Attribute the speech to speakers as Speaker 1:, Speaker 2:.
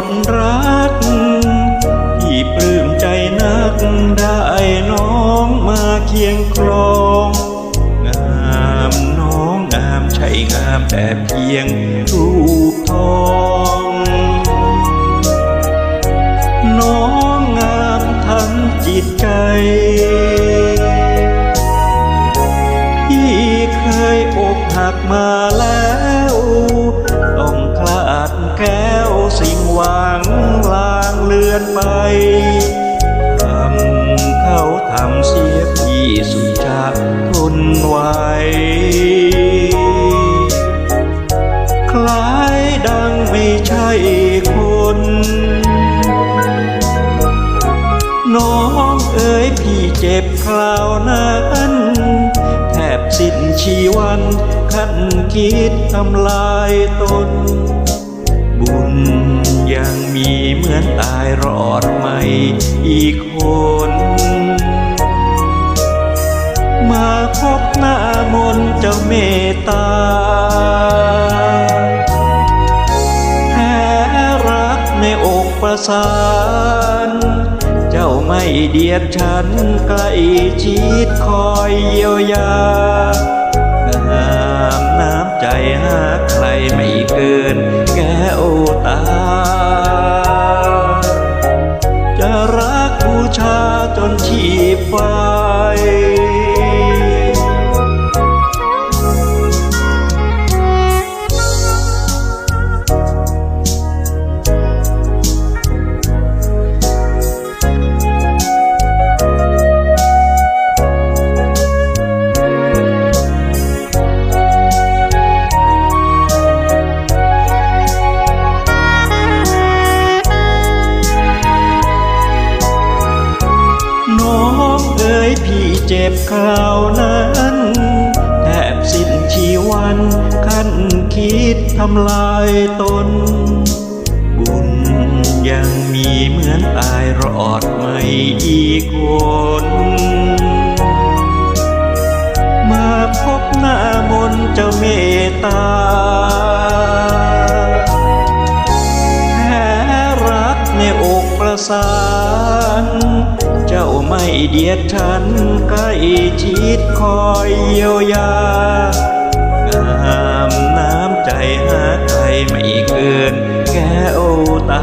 Speaker 1: อดรักที่ปลื้มใจนักได้น้องมาเคียงครองงามน้องงามใช่งามแต่เพียงรูปทองน้องงามทั้งจิตใจที่เคยอกหักมา สิ่งหวังลางเลือนไปทำเขาทำเสียพี่สุดจะทนไหวคล้ายดังไม่ใช่คนน้องเอ๋ยพี่เจ็บคราวนั้นแทบสิ้นชีวันขันคิดทำลายตน บุญ ยังมีเหมือนตายรอดไม่อีกคน มาพบหน้ามนต์เจ้าเมตตาแพ้รักในอกประสานเจ้าไม่เดียดฉันใกล้ชิดคอยเยียวยางามน้ำใจหาใครไม่เกินาจนชีพไป เจ็บคราวนั้นแทบสิ้นชีวันขั้นคิดทำลายตน บุญยังมีเหมือนตายรอดไม่อีกคนมาพบหน้ามนเจ้าเมตตาแพ้รักในอกประสาน เจ้าไม่เดียดฉันใกล้ชิดคอยเยียวยางามน้ำใจหาใครไม่เกินแก้วตา